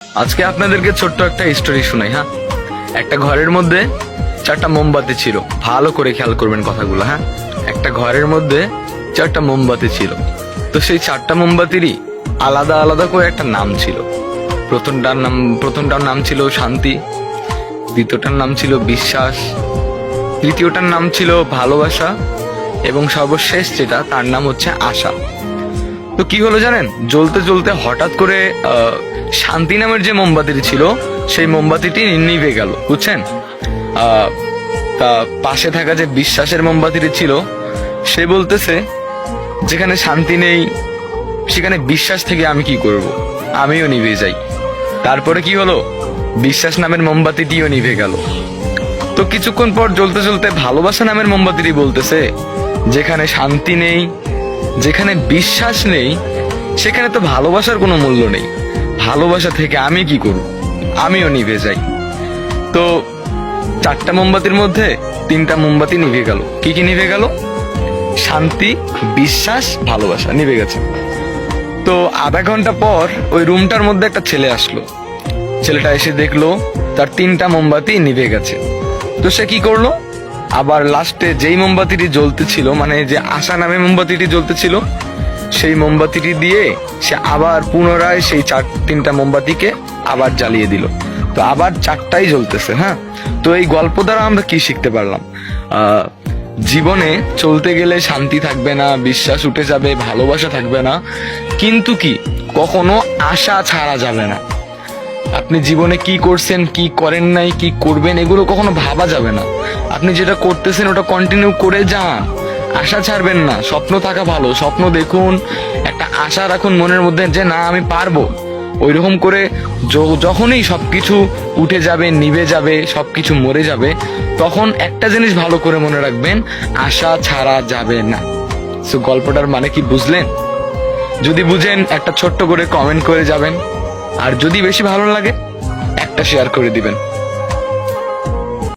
আজকে আপনাদেরকে ছোট্ট একটা স্টোরি শোনাই হ্যাঁ? একটা ঘরের মধ্যে চারটা মোমবাতি ছিল। ভালো করে খেয়াল করবেন কথাগুলো হ্যাঁ? একটা ঘরের মধ্যে চারটা মোমবাতি ছিল। তো সেই চারটা মোমবাতিরই আলাদা আলাদা করে একটা নাম ছিল। প্রথমটার নাম প্রথমটার নাম ছিল শান্তি, দ্বিতীয়টার নাম ছিল বিশ্বাস, তৃতীয়টার নাম ছিল ভালোবাসা, এবং সর্বশেষ যেটা, তার নাম হচ্ছে আশা। তো কি হলো জানেন? জ্বলতে জ্বলতে হঠাৎ করে শান্তি নামের যে মোমবাতিটি ছিল, সেই মোমবাতিটি নিভে গেল, বুঝছেন? তা পাশে থাকা যে বিশ্বাসের মোমবাতিটি ছিল, সে বলতেছে, যেখানে শান্তি নেই, সেখানে বিশ্বাস থেকে আমি কি করব? আমিও নিভে যাই। তারপরে কি হলো? বিশ্বাস নামের মোমবাতিটিও নিভে গেল। তো কিছুক্ষণ পর জ্বলতে জ্বলতে ভালোবাসা নামের মোমবাতিটি বলতেছে, যেখানে শান্তি নেই যেখানে বিশ্বাস নেই, সেখানে তো ভালোবাসার কোনো মূল্য নেই। ভালোবাসা থেকে আমি কি করব? আমিও নিভে যাই। তো চারটা মোমবাতির মধ্যে তিনটা মোমবাতি নিভে গেল। কি কি নিভে গেল? শান্তি, বিশ্বাস, ভালোবাসা নিভে গেছে। তো আধা ঘণ্টা পর ওই রুমটার মধ্যে একটা ছেলে আসলো। ছেলেটা এসে দেখল, তার তিনটা মোমবাতি নিভে গেছে। তো সে কি করল? আবার লাস্টে যেই মোমবাতিটি জ্বলতেছিল মানে যে আশা নামে মোমবাতিটি জ্বলতেছিল, সেই মোমবাতিটি দিয়ে সে আবার পুনরায় সেই চার, তিনটা মোমবাতিকে আবার জ্বালিয়ে দিল। তো আবার চারটাই জ্বলতেছে হ্যাঁ? তো এই গল্প দ্বারা আমরা কি শিখতে পারলাম? জীবনে চলতে গেলে শান্তি থাকবে না, বিশ্বাস উঠে যাবে, ভালোবাসা থাকবে না। কিন্তু কি? কখনো আশা ছাড়া যাবে না। আপনি জীবনে কি করছেন, কি করেন নাই, কি করবেন, এগুলো কখনো ভাবা যাবে না। আপনি যেটা করতেছেন, ওটা কন্টিনিউ করে যান। আশা ছাড়বেন না, স্বপ্ন থাকা ভালো। স্বপ্ন দেখুন, একটা আশা রাখুন মনের মধ্যে যে, না, আমি পারব। ওইরকম করে য- যখনই সবকিছু উঠে যাবে, নিভে যাবে, সবকিছু মরে যাবে, তখন একটা জিনিস ভালো করে মনে রাখবেন, আশা ছাড়া যাবে না। সো গল্পটার মানে কি বুঝলেন? যদি বুঝেন, একটা ছোট্ট করে কমেন্ট করে যাবেন। আর যদি বেশি ভালো লাগে একটা শেয়ার করে দিবেন।